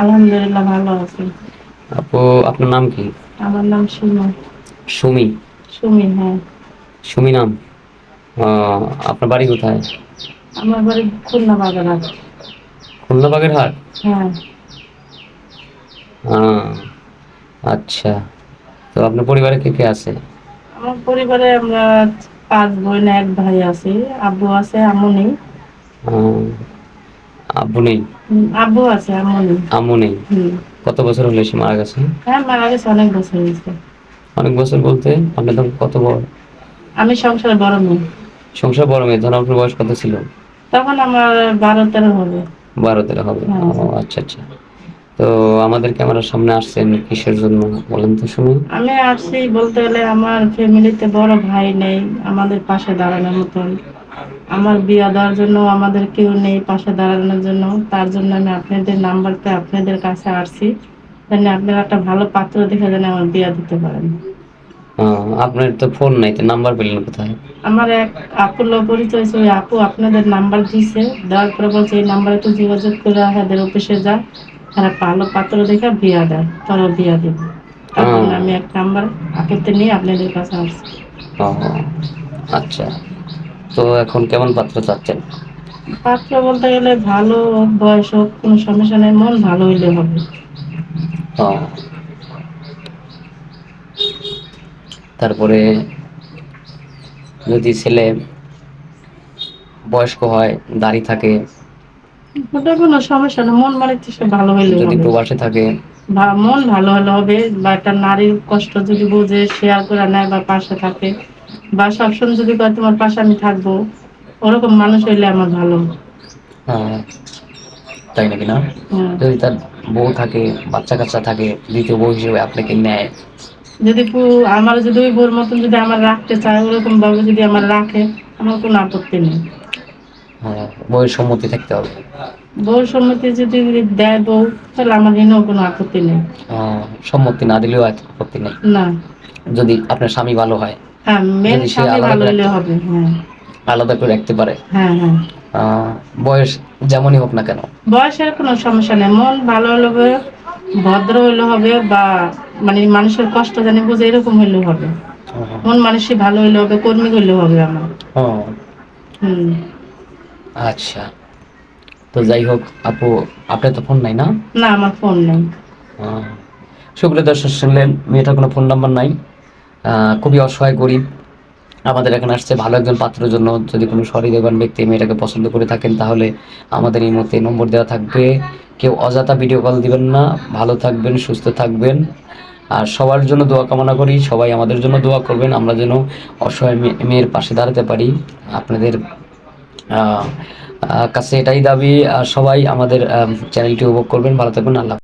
আলহামদুলিল্লাহ ভালো আছি। আপু আপনার নাম কি? আমার নাম সুমা সুমি? সুমি হ্যাঁ। সুমি নাম? আপনার বাড়ি কোথায়? আমার বাড়ি খুলনা বাজারহাট খুলনা বাগেরহাট হ্যাঁ। আচ্ছা। তো আপনার পরিবারে কে কে আছে? আমার পরিবারে আমরা পাঁচ বোন এক ভাই আছি। আব্বু আছে আম্মু নেই। আব্বু নেই? আব্বু আছে আম্মু নেই। আম্মু নেই? কত বছর হলো সে মারা গেছে? হ্যাঁ মারা গেছে অনেক বছর হয়েছে। অনেক বছর বলতে আপনি তখন কত বড় আমি সংসারে বড় মেয়ে। সংসার বড় মেয়ে তখন আপনার বয়স কত ছিল? তখন আমার বারো তেরো হবে। বারো তেরো হবে। হ্যাঁ। আচ্ছা আচ্ছা। তো আমাদের ক্যামেরার সামনে আসছেন কিসের জন্য বলেন তো শুনুন। আমি আসছি বলতে গেলে আমার ফ্যামিলিতে বড় ভাই নেই আমাদের পাশে দাঁড়ানোর মতন। আমার বিয়া দেওয়ার জন্য আমাদের কেউ নেই পাশে দাঁড়ানোর জন্য। তার জন্য আমি আপনাদের নাম্বারটা আপনাদের কাছে আসছি। জানি আপনারা একটা ভালো পাত্র দেখে যেন আমার বিয়া দিতে পারেন। আপনার তো ফোন নাই তো নাম্বার পেলেন কোথায়? আমার এক আপুর পরিচয় ওই আপু আপনাদের নাম্বার দিয়েছে। দেওয়ার পরে বলছে এই নাম্বারে তো যোগাযোগ করে এদের অফিসে যা। তারা ভালো পাত্র দেখে বিয়া দেয় তারা বিয়া দেবে। আমি এক নাম্বার আপুতে নিয়ে আপনাদের কাছে আসছি। আচ্ছা। তো এখন কেমন পাত্র চাচ্ছেন? পাত্র বলতে গেলে ভালো বয়স হোক কোনো সমস্যা নেই মন ভালো হইলে হবে। তারপরে যদি ছেলে বয়স্ক হয় দাড়ি থাকে ওটা কোনো সমস্যা না মন মানে সে ভালো হইলে যদি প্রবাসে থাকে। মন ভালো হলে হবে বা একটা নারীর কষ্ট যদি বুঝে শেয়ার করে নেয় বা পাশে থাকে বা সবসময় যদি কয় তোমার পাশে আমি থাকব ওরকম মানুষ হইলে আমার ভালো। তাই নাকি না? যদি তার বউ থাকে বাচ্চা কাচ্চা থাকে দ্বিতীয় বউ হিসেবে আপনাকে নেয়? যদি আমার যদি ওই বোর মতন যদি আমার রাখতে চায় ওরকম ভাবে যদি আমার রাখে আমার কোনো আপত্তি নেই। হ্যাঁ, বউয়ের সম্মতি থাকতে হবে। বউর সম্মতি যদি দেয় বউ তাহলে আমার এনেও কোনো আপত্তি নেই। সম্মতি না দিলেও আপত্তি নেই। না। যদি আপনার স্বামী ভালো হয় হ্যাঁ মেন আলাদা ভালো হইলে হবে হ্যাঁ। আলাদা করে রাখতে পারে। হ্যাঁ হ্যাঁ। বয়স যেমনই হোক না কেন। বয়সের কোনো সমস্যা নেই। মন ভালো হলে ভদ্র হইলে হবে বা মানে মানুষের কষ্ট জানি বুঝে এরকম হইলে হবে। মন মানুষই ভালো হইলে হবে কর্মী হইলে হবে আমার। হুম। আচ্ছা। তো যাই হোক আপু আপনার তো ফোন নাই না? না আমার ফোন নেই। সুপ্রিয় দর্শক শুনলেন মেয়েটার কোনো ফোন নাম্বার নাই। খুবই অসহায় গরিব। আমাদের এখানে আসছে ভালো একজন পাত্রের জন্য। যদি কোনো সহৃদয়বান ব্যক্তি মেয়েটাকে পছন্দ করে থাকেন, তাহলে আমাদের এই মতে নম্বর দেওয়া থাকবে। কেউ অযথা ভিডিও কল দিবেন না। ভালো থাকবেন, সুস্থ থাকবেন। আর সবার জন্য দোয়া কামনা করি। সবাই আমাদের জন্য দোয়া করবেন। আমরা যেন অসহায় মেয়ে- মেয়ের পাশে দাঁড়াতে পারি। আপনাদের কাছে এটাই দাবি। সবাই আমাদের চ্যানেলটি উপভোগ করবেন। ভালো থাকবেন। আল্লাহ